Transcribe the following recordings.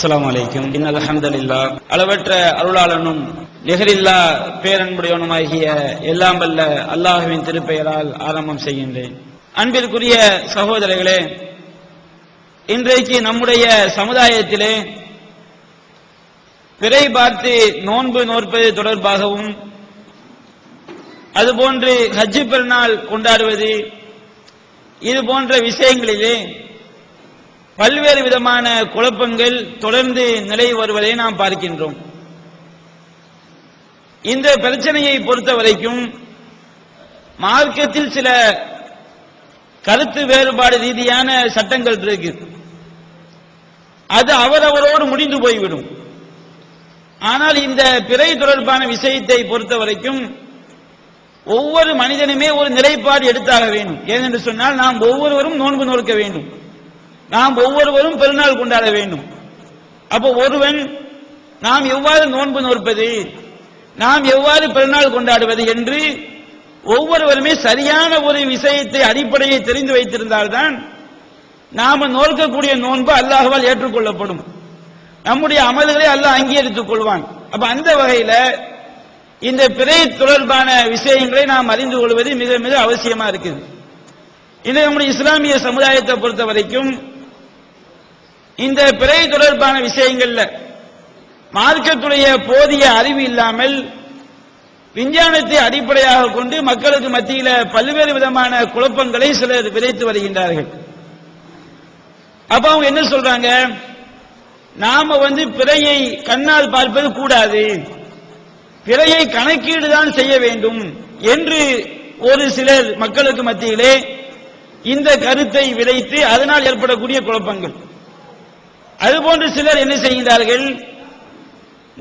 அஸ்லாம் அலைக்கும். இன்னல் அல்ஹம்துலில்லாஹ் அளவற்ற அருளாளனும் நிகரில்லா பேரன்புடையவனுமாகிய எல்லாம் வல்ல அல்லாஹுவின் திருப்பெயரால் ஆரம்பம் செய்கின்றேன். அன்பிற்குரிய சகோதரர்களே இன்றைக்கு நம்முடைய சமுதாயத்திலே பிறை பார்த்து நோன்பு நோற்பது தொடர்பாகவும் அதுபோன்று ஹஜ்ஜு பெருநாள் கொண்டாடுவது இது போன்ற விஷயங்களிலே பல்வேறு விதமான குழப்பங்கள் தொடர்ந்து நிலை வருவதை நாம் பார்க்கின்றோம். இந்த பிரச்சனையை பொறுத்த வரைக்கும் மார்க்கத்தில் சில கருத்து வேறுபாடு ரீதியான சட்டங்கள் இருக்கு. அது அவரவரோடு முடிந்து போய்விடும். ஆனால் இந்த பிறை தொடர்பான விஷயத்தை பொறுத்த வரைக்கும் ஒவ்வொரு மனிதனுமே ஒரு நிலைப்பாடு எடுத்தாக வேண்டும். ஏனென்று சொன்னால் நாம் ஒவ்வொருவரும் நோன்பு நோக்க வேண்டும். நாம் ஒவ்வொருவரும் பெருநாள் கொண்டாட வேண்டும். அப்போ ஒருவன் நாம் எவ்வாறு நோன்பு நோற்பது? நாம் எவ்வாறு பெருநாள் கொண்டாடுவது என்று ஒவ்வொருவருமே சரியான ஒரு விஷயத்தை அடிப்படையை தெரிந்து வைத்திருந்தால்தான் நாம நோக்கக்கூடிய நோன்பு அல்லாஹால் ஏற்றுக்கொள்ளப்படும். நம்முடைய அமல்களை அல்லாஹ் அங்கீகரித்துக் கொள்வான். அப்ப அந்த வகையில இந்த பிறை தொடர்பான விஷயங்களை நாம் அறிந்து கொள்வது மிக மிக அவசியமா இருக்குது. இந்த நம்முடைய இஸ்லாமிய சமுதாயத்தை பொறுத்த வரைக்கும் இந்த பிறை தொடர்பான விஷயங்கள்ல மார்க்கத்துடைய போதிய அறிவு இல்லாமல் விஞ்ஞானத்தை அடிப்படையாக கொண்டு மக்களுக்கு மத்தியில பல்வேறு விதமான குழப்பங்களை சிலர் விதைத்து வருகின்றார்கள். அப்ப அவங்க என்ன சொல்றாங்க? நாம வந்து பிறையை கண்ணால் பார்ப்பது கூடாது. பிறையை கணக்கீடு தான் செய்ய வேண்டும் என்று ஒரு சிலர் மக்களுக்கு மத்தியிலே இந்த கருத்தை விதைத்து அதனால் ஏற்படக்கூடிய குழப்பங்கள். அதுபோன்று சிலர் என்ன செய்கின்றார்கள்?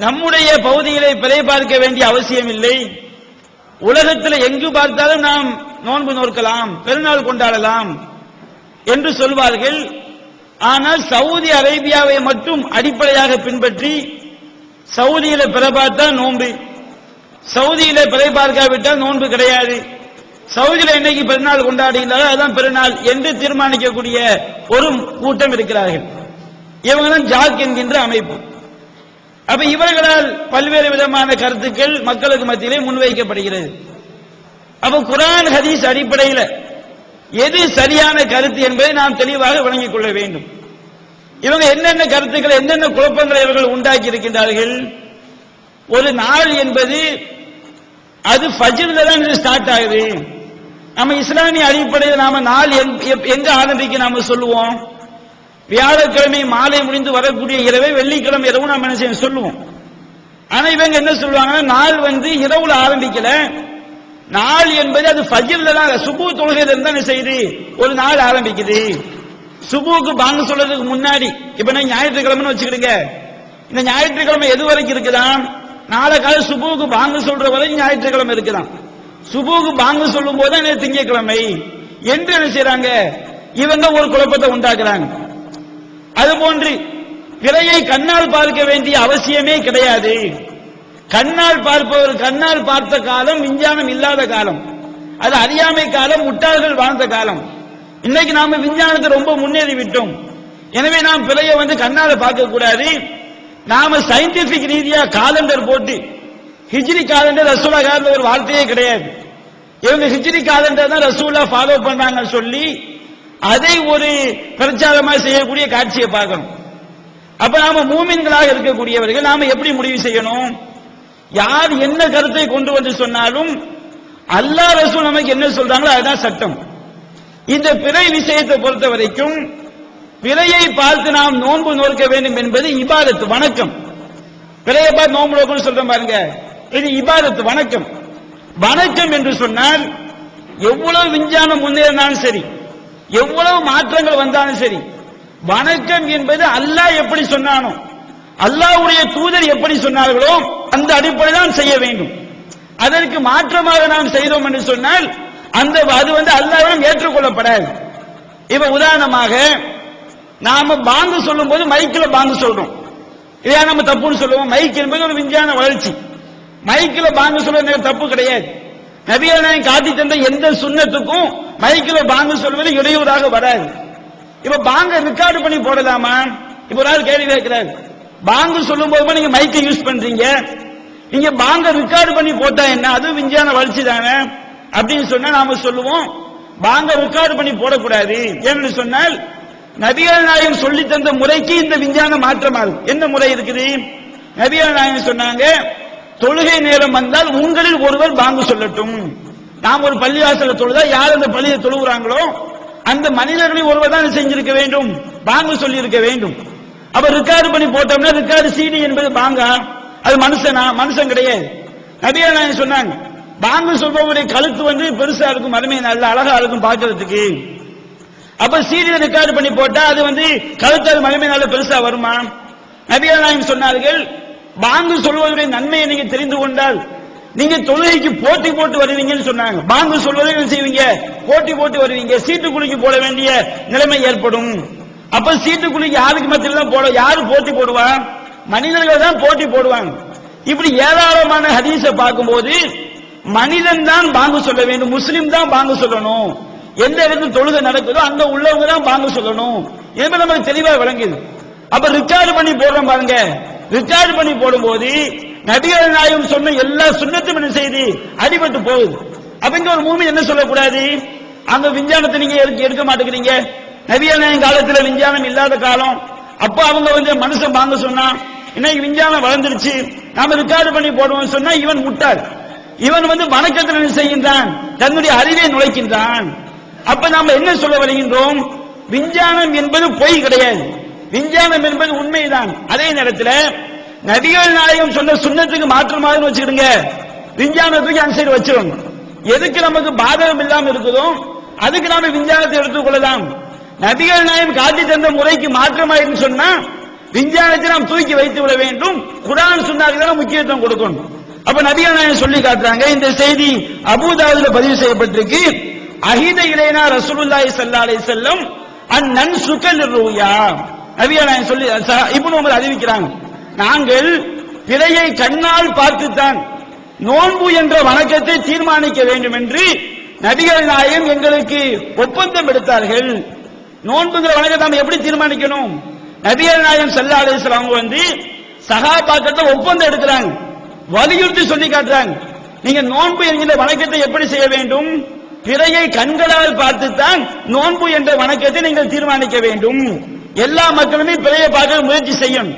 நம்முடைய பகுதிகளை பிறை பார்க்க வேண்டிய அவசியம் இல்லை. உலகத்தில் எங்கு பார்த்தாலும் நாம் நோன்பு நோக்கலாம் பெருநாள் கொண்டாடலாம் என்று சொல்வார்கள். ஆனால் சவுதி அரேபியாவை மட்டும் அடிப்படையாக பின்பற்றி சவுதியில பிற பார்த்தா நோன்பு. சவுதியில பிறை பார்க்காவிட்டால் நோன்பு கிடையாது. சவுதியில இன்னைக்கு பெருநாள் கொண்டாடுகிறாரோ அதுதான் பெருநாள் என்று தீர்மானிக்கக்கூடிய ஒரு கூட்டம் இருக்கிறார்கள். இவங்க தான் ஜாக் என்கின்ற அமைப்பு. அப்ப இவர்களால் பல்வேறு விதமான கருத்துக்கள் மக்களுக்கு மத்தியிலே முன்வைக்கப்படுகிறது. அப்ப குரான் ஹதீஸ் அடிப்படையில் எது சரியான கருத்து என்பதை நாம் தெளிவாக விளங்கிக் கொள்ள வேண்டும். இவங்க என்னென்ன கருத்துக்களை என்னென்ன குழப்பங்களை இவர்கள் உண்டாக்கி இருக்கின்றார்கள்? ஒரு நாள் என்பது அது ஃபஜ்ர்ல தான் ஸ்டார்ட் ஆகுது. நம்ம இஸ்லாமிய அடிப்படையில் நாம நாள் எங்க ஆரம்பிக்க நாம சொல்லுவோம்? வியாழக்கிழமை மாலை முடிந்து வரக்கூடிய இரவை வெள்ளிக்கிழமை இரவு நாம் என்ன செய்ய சொல்லுவோம். ஆனா இவங்க என்ன சொல்லுவாங்கன்னா நாள் வந்து இரவுல ஆரம்பிக்கல. நாள் என்பது அது ஃபஜ்ர்ல தான் சுபு தொழுகையில இருந்தா என்ன செய்யுது? ஒரு நாள் ஆரம்பிக்குது. சுபுக்கு பாங்க சொல்றதுக்கு முன்னாடி இப்ப நான் ஞாயிற்றுக்கிழமைன்னு வச்சுக்கிடுங்க. இந்த ஞாயிற்றுக்கிழமை எது வரைக்கும் இருக்குதான் நாளை காலை சுபுக்கு பாங்க சொல்ற வரைக்கும் ஞாயிற்றுக்கிழமை இருக்குதான். சுபுக்கு பாங்க சொல்லும் போது தான் திங்கட்கிழமை என்று என்ன செய்யறாங்க இவங்க ஒரு குழப்பத்தை உண்டாக்குறாங்க. அதுபோன்று பிறையை கண்ணால் பார்க்க வேண்டிய அவசியமே கிடையாது. கண்ணால் பார்ப்பவர் கண்ணால் பார்த்த காலம் விஞ்ஞானம் இல்லாத காலம். அது அறியாமை காலம் முட்டாள்கள் வாழ்ந்த காலம். இன்னைக்கு நாம விஞ்ஞானத்தை ரொம்ப முன்னேறி விட்டோம். எனவே நாம் பிறையை வந்து கண்ணால பார்க்க கூடாது. நாம சயின்டிபிக் ரீதியா காலண்டர் போட்டு ஹிஜ்ரி காலண்டர் ரசூலா காலத்துல ஒரு வார்த்தையே கிடையாது. இவங்க ஹிஜ்ரி காலண்டர் தான் ரசூலா ஃபாலோ பண்ணாங்கன்னு சொல்லி அதை ஒரு பிரச்சாரமா செய்யக்கூடிய காட்சியை பார்க்கணும். அப்ப நாம மூமின்களாக இருக்கக்கூடியவர்கள் நாம எப்படி முடிவு செய்யணும்? யார் என்ன கருத்தை கொண்டு வந்து சொன்னாலும் அல்லாஹ் ரசூல் நமக்கு என்ன சொல்றாங்களோ அதுதான் சட்டம். இந்த பிறை விஷயத்தை பொறுத்த வரைக்கும் பிறையை பார்த்து நாம் நோன்பு நோக்க வேண்டும் என்பது இபாதத்து வணக்கம். பிறையை பார்த்து நோன்பு நோக்கணும்னு சொல்றேன் பாருங்க. இது இபாதத்து வணக்கம். வணக்கம் என்று சொன்னால் எவ்வளவு விஞ்ஞானம் முன்னேறினாலும் சரி எவ்வளவு மாற்றங்கள் வந்தாலும் சரி வணக்கம் என்பது அல்லாஹ் எப்படி சொன்னானோ அல்லாஹ்வுடைய தூதர் எப்படி சொன்னார்களோ அந்த அடிப்படை தான் செய்ய வேண்டும். அதற்கு மாற்றமாக நாம் செய்தோம் என்று சொன்னால் அந்த அது வந்து அல்லாவிடம் ஏற்றுக்கொள்ளப்படாது. இப்ப உதாரணமாக நாம பாங்கு சொல்லும் போது மைக்கில் பாங்கு சொல்றோம். இதே நம்ம தப்புன்னு சொல்லுவோம்? மைக் என்பது ஒரு விஞ்ஞான வளர்ச்சி. மைக்கில் பாங்கு சொல்றது தப்பு கிடையாது. நபிகள் காட்டி தந்த எந்த சுண்ணத்துக்கும் மைக்கில் பாங்கு சொல்வது இடையூறாக வராது. இப்ப பாங்க ரெக்கார்டு பண்ணி போடலாமா? இப்ப ஒரு ஆள் கேள்வி கேட்கிறாரு. பாங்கு சொல்லும் போது நீங்க மைக்கை யூஸ் பண்றீங்க. நீங்க பாங்க ரெக்கார்டு பண்ணி போட்டா என்ன? அது விஞ்ஞான வளர்ச்சி தானே? அப்படின்னு சொன்னா நாம சொல்லுவோம். பாங்க ரெக்கார்டு பண்ணி போடக்கூடாது. ஏன்னு சொன்னால் நபிகள் நாயகம் சொல்லி தந்த முறைக்கு இந்த விஞ்ஞான மாற்றமாகும். என்ன முறை இருக்குது? நபிகள் நாயகம் சொன்னாங்க தொழுகை நேரம் வந்தால் உங்களில் ஒருவர் பாங்கு சொல்லட்டும். நாம் ஒரு பள்ளிவாசல தொழுதா யார் அந்த பள்ளியை தொழுகிறாங்களோ அந்த மனிதர்களை ஒருவர் தான் செஞ்சிருக்க வேண்டும். பாங்கு சொல்லி இருக்க வேண்டும். அப்ப ரிக்கார்டு பண்ணி போட்டோம்னா ரிக்கார்டு சிடி என்பது பாங்கா? அது மனுஷனா? மனுஷன் கிடையாது. நபியா சொன்னாங்க பாங்கு சொல்பவருடைய கழுத்து வந்து பெருசா இருக்கும் அருமை நல்ல அழகா இருக்கும் பாக்குறதுக்கு அப்ப சீடியில ரெக்கார்டு பண்ணி போட்டா அது வந்து கழுத்து அது மகிமை நல்ல பெருசா வருமா? நபியா நாயகம் சொன்னார்கள் பாங்கு சொல்வதுடைய நன்மையை நீங்க தெரிந்து கொண்டால் நீங்க தொழுகைக்கு போட்டி போட்டு வருவீங்கன்னு சொன்னாங்க. பாங்கு சொல்வதை என்ன செய்வீங்க? போட்டி போட்டு வருவீங்க. சீட்டுக்குழிக்கு போட வேண்டிய நிலைமை ஏற்படும். அப்ப சீட்டுக்குழிக்கு யாருக்கு மத்தியில் தான் போட யாரு போட்டி போடுவா? மனிதர்கள் தான் போட்டி போடுவாங்க. இப்படி ஏராளமான ஹதீஸை பார்க்கும்போது மனிதன் தான் பாங்கு சொல்ல வேண்டும் முஸ்லீம் தான் பாங்கு சொல்லணும். எந்த இடத்துல தொழுகை நடக்குதோ அங்க உள்ளவங்க தான் பாங்கு சொல்லணும். என்பது நமக்கு தெளிவா விளங்குது. அப்ப ரிச்சார்ஜ் பண்ணி போடுறோம் பாருங்க. ரிச்சார்ஜ் பண்ணி போடும்போது நபிகள் நாயகம் சொன்ன எல்லா சுண்ணத்தும் என்ன செய்து? அடிபட்டு போகுது. அப்ப ஒரு மூமி என்ன சொல்லக்கூடாது? அங்க விஞ்ஞானத்தை நீங்க எடுக்க எடுக்க மாட்டேங்கிறீங்க. நபிகள் நாயகம் காலத்துல விஞ்ஞானம் இல்லாத காலம். அப்ப அவங்க வந்து மனுஷன் வாங்க சொன்னா இன்னைக்கு விஞ்ஞானம் வளர்ந்துருச்சு. நாம ரிக்கார்டு பண்ணி போடுவோம் சொன்னா இவன் முட்டாள். இவன் வந்து வணக்கத்தில் செய்கின்றான். தன்னுடைய அறிவை நுழைக்கின்றான். அப்ப நாம என்ன சொல்ல வருகின்றோம்? விஞ்ஞானம் என்பது பொய் கிடையாது. விஞ்ஞானம் என்பது உண்மைதான். அதே நேரத்தில் நபிகள் நாயகம் சொன்ன சுண்ணத்துக்கு மாற்றமாக வச்சுக்கிடுங்க. விஞ்ஞானத்துக்கு அந்த சைடு வச்சிருங்க எதுக்கு நமக்கு பாதகம் இல்லாம இருக்குதோ அதுக்கு நாம விஞ்ஞானத்தை எடுத்துக் கொள்ளலாம். நபிகள் நாயகம் காட்டி தந்த முறைக்கு மாற்றமாயிருந்து சொன்னா விஞ்ஞானத்தை நாம் தூக்கி வைத்து விட வேண்டும். குரான் சொன்னாக்கு முக்கியத்துவம் கொடுக்கணும். அப்ப நபிகள் நாயகம் சொல்லி காட்டுறாங்க இந்த செய்தி அபூதாவுல பதிவு செய்யப்பட்டிருக்கு. அஹித இளைனா ரசூலுல்லாஹி ஸல்லல்லாஹு அலைஹி வஸல்லம் அந்நன் சுகல் ரூயா. நபிகள் நாயகம் சொல்லி இப்னு உமர் அறிவிக்கிறாங்க. நாங்கள் பிறையை கண்ணால் பார்த்துத்தான் நோன்பு என்ற வணக்கத்தை தீர்மானிக்க வேண்டும் என்று நபிகள் நாயகம் எங்களுக்கு ஒப்பந்தம் எடுத்தார்கள். நோன்புங்கிற வணக்கத்தை நாம் எப்படி தீர்மானிக்கணும்? நபிகள் நாயகம் சல்லா அலிஸ்லாம் வந்து சகாபாக்கத்தை ஒப்பந்தம் எடுக்கிறாங்க. வலியுறுத்தி சொல்லி காட்டுறாங்க. நீங்க நோன்பு என்கிற வணக்கத்தை எப்படி செய்ய வேண்டும்? பிறையை கண்களால் பார்த்துத்தான் நோன்பு என்ற வணக்கத்தை நீங்கள் தீர்மானிக்க வேண்டும். எல்லா மக்களுமே பிறையை பார்க்க முயற்சி செய்யணும்.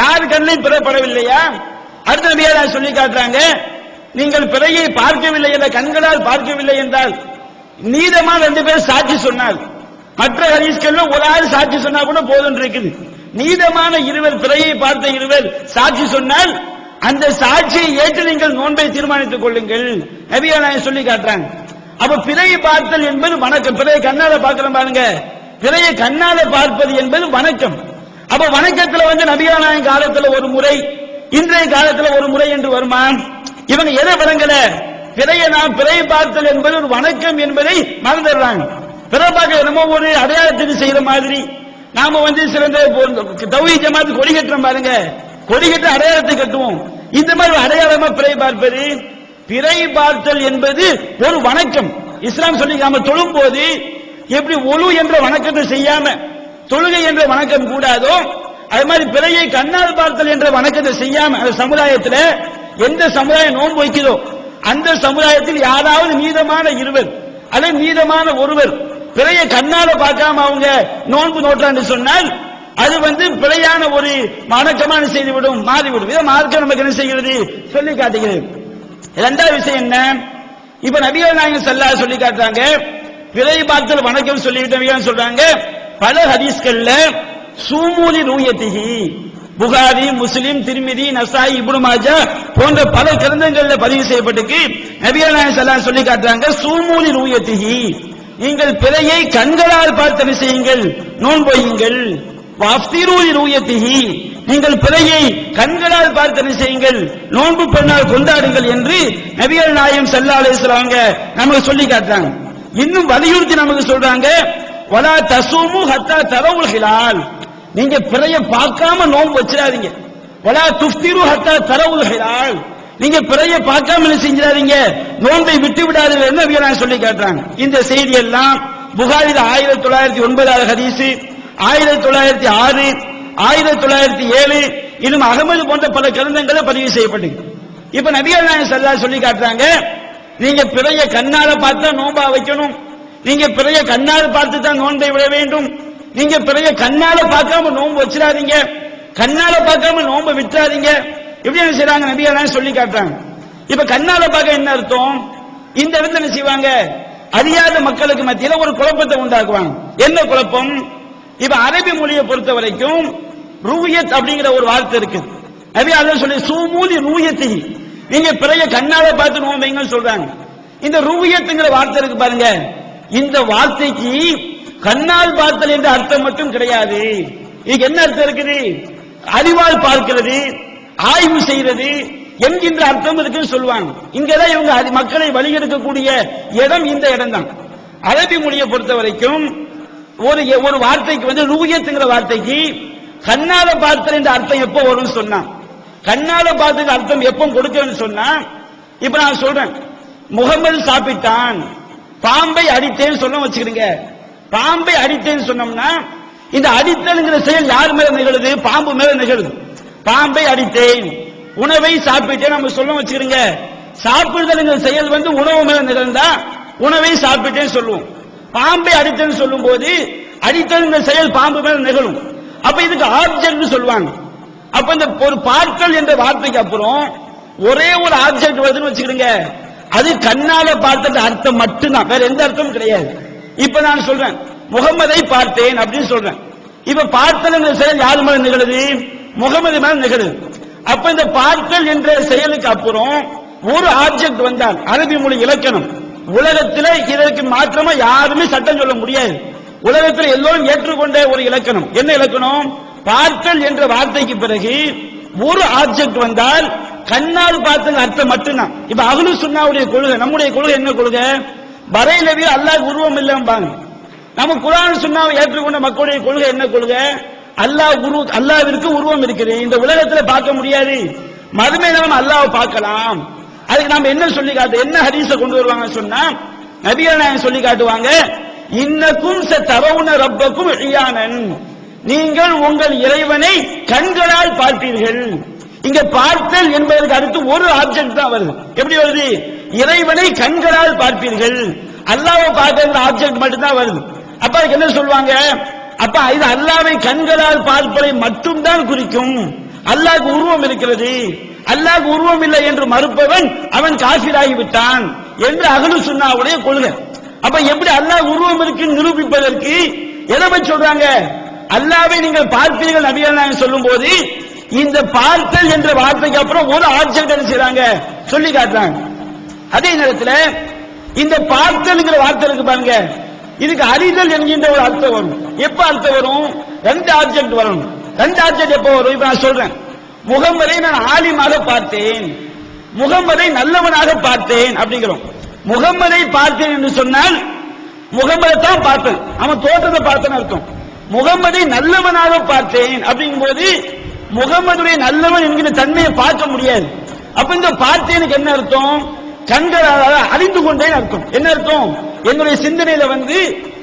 யார் கண்ணையும் பிறப்படவில்லையா? அடுத்த நபியார் சொல்லி காட்டுறாங்க நீங்கள் பிறையை பார்க்கவில்லை என்ற கண்களால் பார்க்கவில்லை என்றால் நீதமான ரெண்டு பேர் சாட்சி சொன்னால் மற்ற ஹதீஸ்கள்ல ஒரு ஆள் சாட்சி சொன்னா கூட போதும் இருக்குது நீதமான இருவர் பிறையை பார்த்த இருவர் சாட்சி சொன்னால் அந்த சாட்சியை ஏற்று நீங்கள் நோன்பை தீர்மானித்துக் கொள்ளுங்கள். நபியா சொல்லி காட்டுறாங்க. அப்ப பிறையை பார்த்தல் என்பது வணக்கம். பிறையை கண்ணால பார்க்கிறோம் பாருங்க. பிறையை கண்ணால பார்ப்பது என்பது வணக்கம். அப்ப வணக்கத்துல வந்து நபியா காலத்துல ஒரு முறை இன்றைய காலத்துல ஒரு முறை என்று வருமா இவங்க எதை விளங்கல பிறையை நாம் பிறையை பார்த்தல் என்பது ஒரு வணக்கம் என்பதை மறந்துடுறாங்க. பிற பார்க்க என்னமோ ஒரு அடையாளத்துக்கு செய்யற மாதிரி. நாம வந்து சிறந்த தௌஹி ஜமாத்து கொடி கட்டுறோம் பாருங்க. கொடி கட்டு அடையாளத்தை கட்டுவோம். இந்த மாதிரி அடையாளமா பிறை பார்ப்பது? பிறை பார்த்தல் என்பது ஒரு வணக்கம். இஸ்லாம் சொல்லி நாம தொழும் போது எப்படி ஒழு என்ற வணக்கத்தை செய்யாம தொழுகை என்ற வணக்கம் கூடாதோ? அது மாதிரி பிறையை கண்ணால் பார்த்தல் என்ற வணக்கத்தை செய்யாம அந்த சமுதாயத்தில் எந்த சமுதாயம் நோன்பு வைக்கிறதோ அந்த சமுதாயத்தில் யாராவது மீதமான இருவர் அல்லது மீதமான ஒருவர் பிறைய கண்ணால பார்க்காம அவங்க நோன்பு நோட்டான்னு சொன்னால் அது வந்து பிழையான ஒரு வணக்கமான செய்துவிடும் மாறிவிடும். இதை மார்க்க நமக்கு என்ன செய்கிறது? சொல்லி காட்டுகிறது. இரண்டாவது விஷயம் என்ன? இப்ப நபிகள் நாயகம் செல்லா சொல்லி காட்டுறாங்க பிறை பார்த்தல் வணக்கம் சொல்லிவிட்டு சொல்றாங்க பல ஹதீஸ்கள்ல சூமூலி ரூயத்திகி புகாரி முஸ்லிம் திருமிதி நசாய் இப்னு மாஜா போன்ற பல கிரந்தங்கள்ல பதிவு செய்யப்பட்டிருக்கு. நபிகள் நாயகம் சொல்லி காட்டுறாங்க சூமூலி ரூயத்திகி நீங்கள் பிறையை கண்களால் பார்த்தனை செய்யுங்கள் நோன்பொய்யுங்கள் வாஃப்திரூலி ரூயத்திகி நீங்கள் பிறையை கண்களால் பார்த்தனை செய்யுங்கள் நோன்பு பெண்ணால் கொண்டாடுங்கள் என்று நபிகள் நாயம் சல்லா அலிஸ்லாங்க நமக்கு சொல்லி காட்டுறாங்க. இன்னும் வலியுறுத்தி நமக்கு சொல்றாங்க வலா தசூமு ஹத்தா தரவுல் ஹிலால் நீங்க பிறைய பார்க்காம நோன்பு வச்சிடாதீங்க. வலா துஃப்திரு ஹத்தா தரவுல் ஹிலால் நீங்க பிறைய பார்க்காம என்ன செஞ்சிடாதீங்க. நோன்பை விட்டு விடாதீர்கள் சொல்லி காட்டுறாங்க. இந்த செய்தி எல்லாம் புகாரில் ஆயிரத்தி தொள்ளாயிரத்தி ஒன்பதாவது ஹதீஸ் ஆயிரத்தி தொள்ளாயிரத்தி ஆறு ஆயிரத்தி தொள்ளாயிரத்தி ஏழு இன்னும் அகமது போன்ற பல கிரந்தங்களை பதிவு செய்யப்பட்டது இப்ப நபிகள் நாயகம் செல்லா சொல்லி காட்டுறாங்க. நீங்க பிறைய கண்ணால பார்த்தா நோம்பா வைக்கணும். நீங்க பிறைய கண்ணால் பார்த்து தான் நோன்பை விட வேண்டும். நீங்க பிறைய கண்ணால பார்க்காம நோன்பு வச்சிடாதீங்க. கண்ணால பார்க்காம நோன்பை விட்டுறாதீங்க. எப்படி என்ன செய்யறாங்க நபிகள் சொல்லி காட்டுறாங்க. இப்ப கண்ணால பார்க்க என்ன அர்த்தம்? இந்த இடத்துல என்ன செய்வாங்க? அறியாத மக்களுக்கு மத்தியில ஒரு குழப்பத்தை உண்டாக்குவாங்க. என்ன குழப்பம்? இப்ப அரபி மொழியை பொறுத்த வரைக்கும் ரூயத் அப்படிங்கிற ஒரு வார்த்தை இருக்கு. நபி அதான் சொல்லி சூமூலி ரூயத்தி. நீங்க பிறைய கண்ணால பார்த்து நோம்பைங்கன்னு சொல்றாங்க. இந்த ரூயத்துங்கிற வார்த்தை இருக்கு பாருங்க. இந்த வார்த்தைக்கு கண்ணால் பார்த்தல் என்ற அர்த்தம் மட்டும் கிடையாது. இதுக்கு என்ன அர்த்தம் இருக்குது? அறிவால் பார்க்கிறது ஆய்வு செய்யறது என்கின்ற அர்த்தம் இருக்குன்னு சொல்லுவாங்க. இங்கதான் இவங்க அதி- மக்களை வழிகெடுக்கக்கூடிய இடம் இந்த இடம் தான் அரபி மொழியை பொறுத்த வரைக்கும் ஒரு ஒரு வார்த்தைக்கு வந்து ரூயத்துங்கிற வார்த்தைக்கு கண்ணால பார்த்தல் என்ற அர்த்தம் எப்போ வரும்னு சொன்னான் கண்ணால பார்த்த அர்த்தம் எப்போ கொடுக்கணும்னு சொன்னா இப்ப நான் சொல்றேன். முகமது சாப்பிட்டான். பாம்பை அடித்தேன்னு சொல்ல வச்சுக்கிறீங்க பாம்பை அடித்தேன்னு சொன்னோம்னா இந்த அடித்தல்ங்கிற செயல் யார் மேல நிகழுது? பாம்பு மேல நிகழுது. பாம்பை அடித்தேன். உணவை சாப்பிட்டேன் நம்ம சொல்ல வச்சுக்கிறீங்க சாப்பிடுதல்ங்கிற செயல் வந்து உணவு மேல நிகழ்ந்தா உணவை சாப்பிட்டேன்னு சொல்லுவோம். பாம்பை அடித்தேன்னு சொல்லும் போது அடித்தல்ங்கிற செயல் பாம்பு மேல நிகழும். அப்ப இதுக்கு ஆப்ஜெக்ட் சொல்லுவாங்க. அப்ப இந்த ஒரு பார்க்கல் என்ற வார்த்தைக்கு அப்புறம் ஒரே ஒரு ஆப்ஜெக்ட் வருதுன்னு வச்சுக்கிடுங்க. அது கண்ணால பார்த்தது அர்த்தம் மட்டும்தான். வேற எந்த அர்த்தமும் கிடையாது. இப்ப நான் சொல்றேன். முகமதை பார்த்தேன் அப்படின்னு சொல்றேன். இப்ப பார்த்தல் செயல் யார் மேல நிகழுது? முகமது மேல நிகழுது. அப்ப இந்த பார்த்தல் என்ற செயலுக்கு அப்புறம் ஒரு ஆப்ஜெக்ட் வந்தால் அரபி மொழி இலக்கணம். உலகத்தில் இதற்கு மாற்றமா யாருமே சட்டம் சொல்ல முடியாது. உலகத்தில் எல்லோரும் ஏற்றுக்கொண்ட ஒரு இலக்கணம். என்ன இலக்கணம்? பார்த்தல் என்ற வார்த்தைக்கு பிறகு ஒரு ஆப்ஜெக்ட் வந்தால் கண்ணால் பார்த்தல் அர்த்தம் மட்டும்தான். இப்ப அகலு சுண்ணாவுடைய கொள்கை நம்முடைய கொள்கை என்ன கொள்கை? பறையிலவே அல்லாஹ் உருவம் இல்லம்பாங்க நம்ம குரான் சுண்ணாவை ஏற்றுக்கொண்ட மக்களுடைய கொள்கை என்ன கொள்கை? அல்லாஹ் உரு அல்லாவிற்கு உருவம் இருக்குது இந்த உலகத்துல பார்க்க முடியாது. மறுமையில நம்ம அல்லாவை பார்க்கலாம். அதுக்கு நாம என்ன சொல்லி காட்டு என்ன ஹரிச கொண்டு வருவாங்க சொன்னா நபிகள் நாயகம் சொல்லி காட்டுவாங்க இன்னக்கும் ச தரவுன ரப்பக்கும் இயானன் நீங்கள் உங்கள் இறைவனை கண்களால் பார்ப்பீர்கள். இங்க பார்த்தல் என்பதற்கு அடுத்து ஒரு ஆப்ஜெக்ட் தான் வருது. எப்படி வருது? இறைவனை கண்களால் பார்ப்பீர்கள். அல்லாவை பார்க்கிற ஆப்ஜெக்ட் மட்டும்தான் வருது. அப்ப அதுக்கு என்ன சொல்லுவாங்க? அப்ப இது அல்லாவை கண்களால் பார்ப்பதை மட்டும்தான் குறிக்கும். அல்லாஹ் உருவம் இருக்கிறது. அல்லாஹ் உருவம் இல்லை என்று மறுப்பவன் அவன் காஃபிராகி விட்டான் என்று அகலு சுண்ணாவுடைய கொள்கை. அப்ப எப்படி அல்லாஹ் உருவம் இருக்கு நிரூபிப்பதற்கு எதை சொல்றாங்க? அல்லாவை நீங்கள் பார்ப்பீர்கள் நபிகள் நாயகம் சொல்லும் போது இந்த பார்த்தல் என்ற வார்த்தைக்கு அப்புறம் ஒரு ஆப்ஜெக்ட் என்ன செய்யறாங்க சொல்லி காட்டுறாங்க. அதே நேரத்தில் இந்த பார்த்தல்ங்கிற வார்த்தை இருக்கு பாருங்க. இதுக்கு அறிதல் என்கின்ற ஒரு அர்த்தம் வரும். எப்ப அர்த்தம் வரும்? ரெண்டு ஆப்ஜெக்ட் வரும். ரெண்டு ஆப்ஜெக்ட் எப்ப வரும்? இப்ப நான் சொல்றேன். முகம்மதை நான் ஆலிமாக பார்த்தேன். முகம்பரை நல்லவனாக பார்த்தேன் அப்படிங்கிறோம். முகம்மதை பார்த்தேன் என்று சொன்னால் முகம்மதை தான் பார்த்தேன். அவன் தோற்றத்தை பார்த்தேன்னு அர்த்தம். முகம்மதை நல்லவனாக பார்த்தேன் அப்படிங்கும்போது முகமதுடைய நல்லவன் என்கிற தன்மையை பார்க்க முடியாது. அப்ப இந்த பார்த்தேனுக்கு என்ன அர்த்தம்? கண்களால் அறிந்து கொண்டேன் அர்த்தம். என்ன அர்த்தம்? என்னுடைய சிந்தனையில வந்து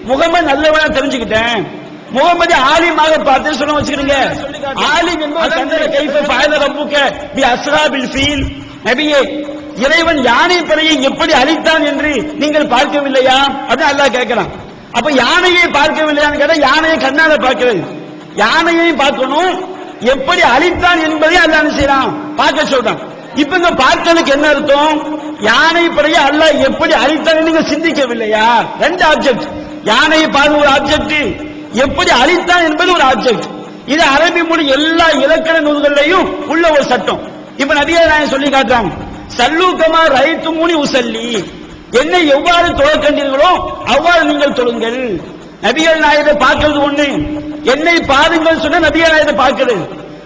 முகமது நல்லவனா தெரிஞ்சுக்கிட்டேன். முகமது ஆலிமாக பார்த்து சொல்ல வச்சுக்கிறீங்க ஆலிம் என்பது கண்டன பாயத ரப்புக்க ரப்புக பி அஸ்ராபில் ஃபீல். நபியே இறைவன் யானை படையை எப்படி அழித்தான் என்று நீங்கள் பார்க்கவில்லையா? அப்படின்னு அல்லாஹ் கேட்கிறான். அப்ப யானையை பார்க்கவில்லையான்னு கேட்டா யானையை கண்ணால பார்க்கிறது. யானையையும் பார்க்கணும். எப்படி அழித்தான் என்பதை அல்லா என்ன செய்யறான் பார்க்க சொல்றான். இப்ப இந்த பார்த்ததுக்கு என்ன அர்த்தம்? யானை படையை அல்ல எப்படி அழித்தான் நீங்க சிந்திக்கவில்லையா? ரெண்டு ஆப்ஜெக்ட் யானையை பார்க்க ஒரு ஆப்ஜெக்ட் எப்படி அழித்தான் என்பது ஒரு ஆப்ஜெக்ட் இது அரபி மொழி எல்லா இலக்கண நூல்கள்லையும் உள்ள ஒரு சட்டம். இப்ப நபியா நான் சொல்லி காட்டுறாங்க. சல்லூக்கமா ரைத்து மூணி உசல்லி. என்னை எவ்வாறு தொழ கண்டீர்களோ அவ்வாறு நீங்கள் தொழுங்கள். நபிகள் நாயகத்தை பார்க்கறது ஒண்ணு. என்னை பாருங்கள் சொன்ன நபிகள் நாயத்தை பார்க்கிறது.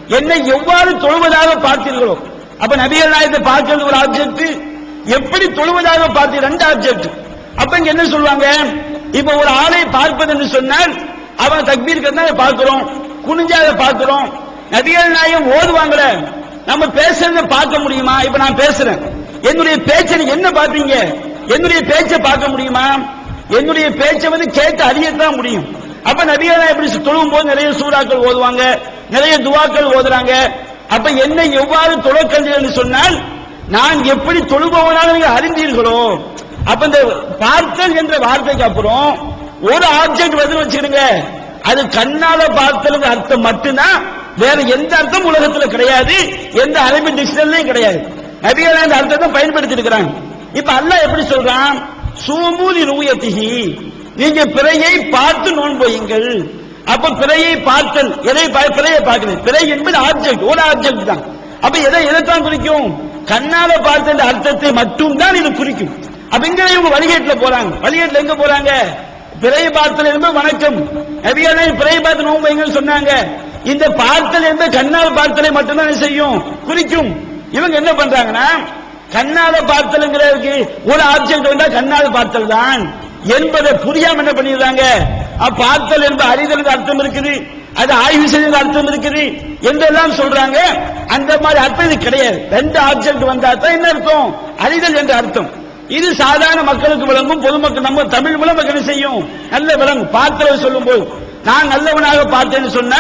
என்னை எவ்வாறு தொழுவதாக பார்த்தீர்களோ அப்ப நபிகள் நாயத்தை பார்க்கிறது ஒரு ஆப்ஜெக்ட் எப்படி தொழுவதாக பார்த்தீங்க ரெண்டு ஆப்ஜெக்ட் அப்ப இங்க என்ன சொல்லுவாங்க? இப்ப ஒரு ஆளை பார்ப்பது என்று சொன்னால் அவன் தக்பீர் கட்டினா பார்க்கிறோம். குனிஞ்சா அதை பார்க்கிறோம். நபிகள் நாயம் ஓதுவாங்கள நம்ம பேசுறத பார்க்க முடியுமா? இப்ப நான் பேசுறேன். என்னுடைய பேச்சை என்ன பாப்பீங்க என்னுடைய பேச்சை பார்க்க முடியுமா? என்னுடைய பேச்சை வந்து கேட்டு அறியத்தான் முடியும். அப்ப நபிகள் எப்படி இப்படி போது நிறைய சூறாக்கள் ஓதுவாங்க நிறைய துவாக்கள் ஓதுறாங்க. அப்ப என்னை எவ்வாறு தொழக்கண்டீர்கள் என்று சொன்னால் நான் எப்படி தொழுபவனாக நீங்கள் அறிந்தீர்களோ அப்ப இந்த பார்த்தல் என்ற வார்த்தைக்கு அப்புறம் ஒரு ஆப்ஜெக்ட் வந்து வச்சுக்கிடுங்க. அது கண்ணால பார்த்தலுங்க அர்த்தம் மட்டும்தான் வேற எந்த அர்த்தம் உலகத்துல கிடையாது எந்த அரபி டிக்ஷனரிலையும் கிடையாது. நபிகள் அந்த அர்த்தத்தை பயன்படுத்தி இருக்கிறாங்க இப்ப அல்லாஹ் எப்படி சொல்றான்? சூமூலி ரூயத்திகி நீங்க பிறையை பார்த்து நோன்போயுங்கள் அப்ப பிறையை பார்த்தல். எதை பிறையை பார்க்கணும். பிறை என்பது ஆப்ஜெக்ட். ஒரு ஆப்ஜெக்ட் தான். அப்ப எதை எதைத்தான் குறிக்கும்? கண்ணால பார்த்த இந்த அர்த்தத்தை மட்டும் தான் இது குறிக்கும். அப்ப இங்க இவங்க வழிகேட்டுல போறாங்க. வழிகேட்டுல எங்க போறாங்க? பிறையை பார்த்தல் என்பது வணக்கம். நபியானே பிறையை பார்த்து நோன்பைங்கன்னு சொன்னாங்க. இந்த பார்த்தல் என்பது கண்ணால் பார்த்தலை மட்டும்தான் செய்யும்? குறிக்கும். இவங்க என்ன பண்றாங்கன்னா கண்ணால பார்த்தல்ங்கிறதுக்கு ஒரு ஆப்ஜெக்ட் வந்தா கண்ணால பார்த்தல் தான். என்பதை புரியாம என்ன பண்ணிடுறாங்க? அ, பார்த்தல் என்பது அறிதல் அர்த்தம் இருக்குது. அது ஆய்வு செய்த அர்த்தம் இருக்குது. என்றெல்லாம் சொல்றாங்க. அந்த மாதிரி அர்த்தம் இது கிடையாது. ரெண்டு ஆப்ஜெக்ட் வந்தா தான் என்ன அர்த்தம்? அறிதல் என்ற அர்த்தம். இது சாதாரண மக்களுக்கு விளங்கும். பொதுமக்கள் நம்ம தமிழ் மூலம் என்ன செய்யும்? நல்ல விளங்கும். பார்த்ததை சொல்லும் போது நான் நல்லவனாக பார்த்தேன்னு சொன்னா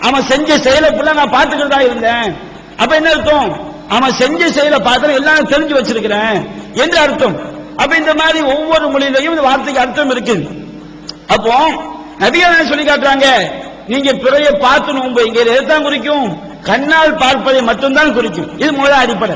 அவன் செஞ்ச செயலை ஃபுல்லா நான் பார்த்துக்கிட்டு தான் இருந்தேன். அப்ப என்ன அர்த்தம்? அவன் செஞ்ச செயலை பார்த்து எல்லாம் தெரிஞ்சு வச்சிருக்கிறேன். என்று அர்த்தம்? அப்ப இந்த மாதிரி ஒவ்வொரு மொழியிலையும் இந்த வார்த்தைக்கு அர்த்தம் இருக்கு. அப்போ நபிகள் சொல்லி காட்டுறாங்க? நீங்க பிறையை பார்த்து நோம்பு. இங்க எதைத்தான் குறிக்கும்? கண்ணால் பார்ப்பதை மட்டும்தான் குறிக்கும். இது முதல் அடிப்படை.